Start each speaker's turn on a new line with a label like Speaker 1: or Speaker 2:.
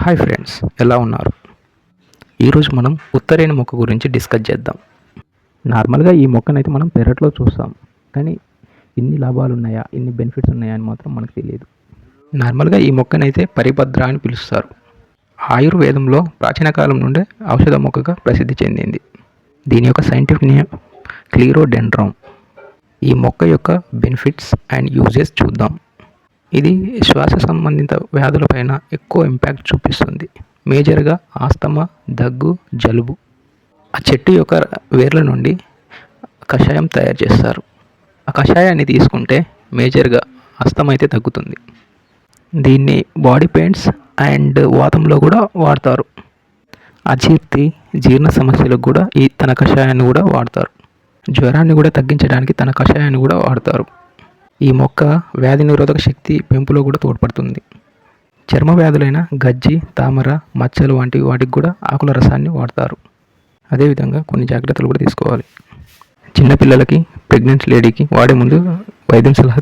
Speaker 1: Hi friends ఎలా ఉన్నారు? ఈరోజు మనం ఉత్తరేణి మొక్క గురించి డిస్కస్ చేద్దాం. నార్మల్గా ఈ మొక్కనైతే మనం పెరట్లో చూస్తాం. కానీ ఇన్ని లాభాలు ఉన్నాయా ఇన్ని బెనిఫిట్స్ ఉన్నాయా అని మాత్రం మనకు తెలియదు. నార్మల్గా ఈ మొక్కనైతే పరిభద్ర అని పిలుస్తారు. ఆయుర్వేదంలో ప్రాచీన కాలం నుండే ఔషధ మొక్కగా ప్రసిద్ధి చెందింది. దీని యొక్క సైంటిఫిక్ నేమ్ క్లీరోడెండ్రామ్. ఈ మొక్క యొక్క బెనిఫిట్స్ అండ్ యూజెస్ చూద్దాం. ఇది శ్వాస సంబంధిత వ్యాధులపైన ఎక్కువ ఇంపాక్ట్ చూపిస్తుంది. మేజర్గా ఆస్తమా దగ్గు జలుబు. ఆ చెట్టు యొక్క వేర్ల నుండి కషాయం తయారు చేస్తారు. ఆ కషాయాన్ని తీసుకుంటే మేజర్గా ఆస్తమ అయితే తగ్గుతుంది. దీన్ని బాడీ పెయింట్స్ అండ్ వాతంలో కూడా వాడతారు. అజీర్తి జీర్ణ సమస్యలకు కూడా ఈ తన కషాయాన్ని కూడా వాడతారు. జ్వరాన్ని కూడా తగ్గించడానికి తన కషాయాన్ని కూడా వాడతారు. ఈ మొక్క వ్యాధి నిరోధక శక్తి పెంపులో కూడా తోడ్పడుతుంది. చర్మ వ్యాధులైన గజ్జి తామర మచ్చలు వంటి వాటికి కూడా ఆకుల రసాన్ని వాడతారు. అదేవిధంగా కొన్ని జాగ్రత్తలు కూడా తీసుకోవాలి. చిన్నపిల్లలకి ప్రెగ్నెంట్ లేడీకి వాడే ముందు వైద్యం సలహా